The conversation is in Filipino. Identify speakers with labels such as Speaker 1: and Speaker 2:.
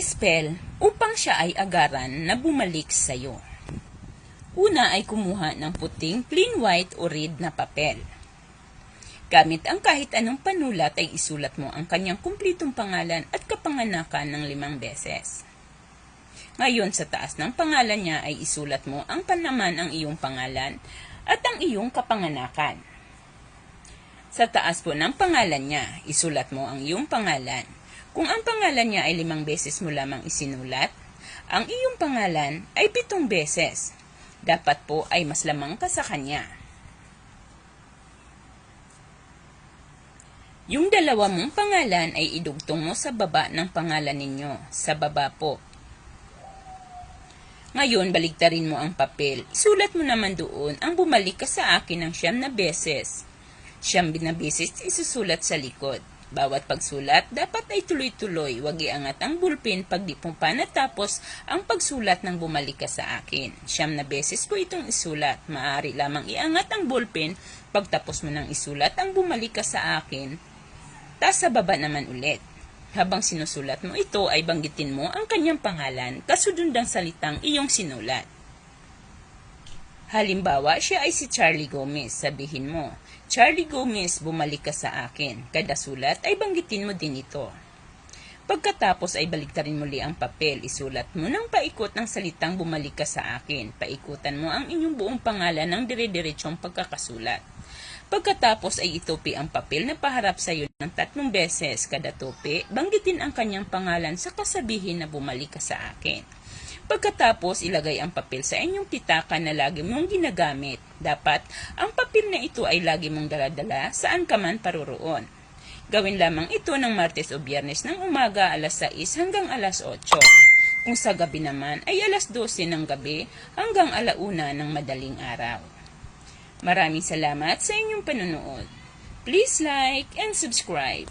Speaker 1: spell upang siya ay agaran na bumalik sa iyo. Una ay kumuha ng puting plain white o red na papel. Gamit ang kahit anong panulat ay isulat mo ang kanyang kumplitong pangalan at kapanganakan ng limang beses. Ngayon sa taas ng pangalan niya ay isulat mo ang panaman ang iyong pangalan at ang iyong kapanganakan. Sa taas po ng pangalan niya, isulat mo ang iyong pangalan. Kung ang pangalan niya ay limang beses mo lamang isinulat, ang iyong pangalan ay pitong beses. Dapat po ay mas lamang ka sa kanya. Yung dalawa mong pangalan ay idugtong mo sa baba ng pangalan ninyo, sa baba po. Ngayon, baligtarin mo ang papel. Isulat mo naman doon ang bumalik ka sa akin ng siyam na beses. Siyam na beses isusulat sa likod. Bawat pagsulat, dapat ay tuloy-tuloy. Huwag iangat ang bulpin pag di po pa natapos ang pagsulat ng bumalik ka sa akin. Siyam na beses po itong isulat. Maaari lamang iangat ang bulpin pagtapos mo ng isulat ang bumalik ka sa akin. Tas sa baba naman ulit. Habang sinusulat mo ito ay banggitin mo ang kanyang pangalan kasunod ng salitang iyong sinulat. Halimbawa, siya ay si Charlie Gomez. Sabihin mo, Charlie Gomez, bumalik ka sa akin. Kada sulat ay banggitin mo din ito. Pagkatapos ay baliktarin muli ang papel. Isulat mo ng paikot ng salitang bumalik ka sa akin. Paikutan mo ang inyong buong pangalan ng dire-diretsong pagkakasulat. Pagkatapos ay itupi ang papel na paharap sa iyo ng tatlong beses kada tupi, banggitin ang kanyang pangalan sa kasabihin na bumalik ka sa akin. Pagkatapos, ilagay ang papel sa inyong pitaka na lagi mong ginagamit. Dapat, ang papel na ito ay lagi mong daladala saan ka man paroroon. Gawin lamang ito ng Martes o Biyernes ng umaga alas 6 hanggang alas 8. Kung sa gabi naman ay alas 12 ng gabi hanggang alauna ng madaling araw. Maraming salamat sa inyong panonood. Please like and subscribe.